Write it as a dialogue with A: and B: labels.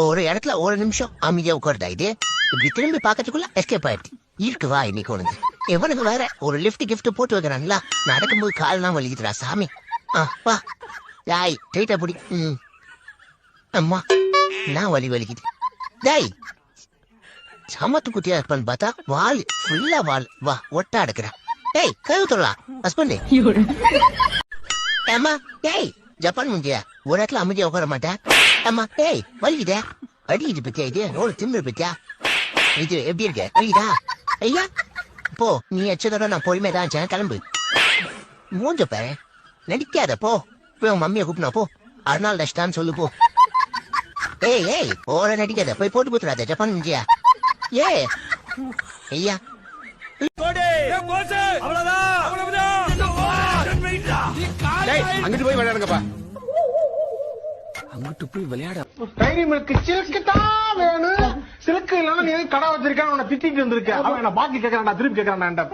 A: ஒரு இடத்துல ஒரு நிமிஷம் அமைதியா உட்காருதா இது? இப்படி திரும்பி பார்க்கறதுக்குள்ள எஸ்கேப் ஆயிடுச்சு இருக்கு வா இன்னைக்கு ஒன்று எவனுக்கு வேற ஒரு லிஃப்ட் கிஃப்ட் போட்டு வைக்கிறான்ல. நடக்கும்போது கால்லாம் வலிக்குதுடா சாமி. ஆ வா. யாய் டைட்டா பிடி. ம். அம்மா நான் வலி வலிக்குது? டேய் சமத்து குட்டியா இருப்பான்னு பார்த்தா வால் ஃபுல்லா வால். வா ஒட்டா எடுக்கிறேன். டேய் கழுவுத்துடலாம் ஹஸ்பண்ட் ஏம்மா டேய் ஜப்பான் முந்தியா? ஒரு இடத்துல அமைதியா உட்கார மாட்டேன் அம்மா டேய் வலிக்குதே? அடிக்குது பத்தியா இது? ரோடு திமிரு பத்தியா? இது எப்படி இருக்க? வலிக்குதா ஐயா போ நீ எச்சதோட நான் பொறுமையா தான் இருந்தேன். கிளம்பு. மூஞ்ச பாரு. நடிக்காத போ. போய் உன் மம்மியை கூப்பினா போ. அதனால டஸ்டான்னு சொல்லு போ. ஏய் ஏய் ஓர நடிக்காத. போய் போட்டு குத்துறாத ஜப்பான் முந்தியா ஏ ஐயா.
B: அங்கிட்டு போய் விளையாடுங்கப்பா.
C: டைரி மில்க் சில்க்கு தான் வேணும் சில்க்கு இல்லைன்னா நீ கடை வச்சிருக்கான்னு உன்னை திட்டிட்டு இருந்திருக்க. அவன் என்ன பாக்கி கேட்கறான்டா திருப்பி கேட்கறான்டா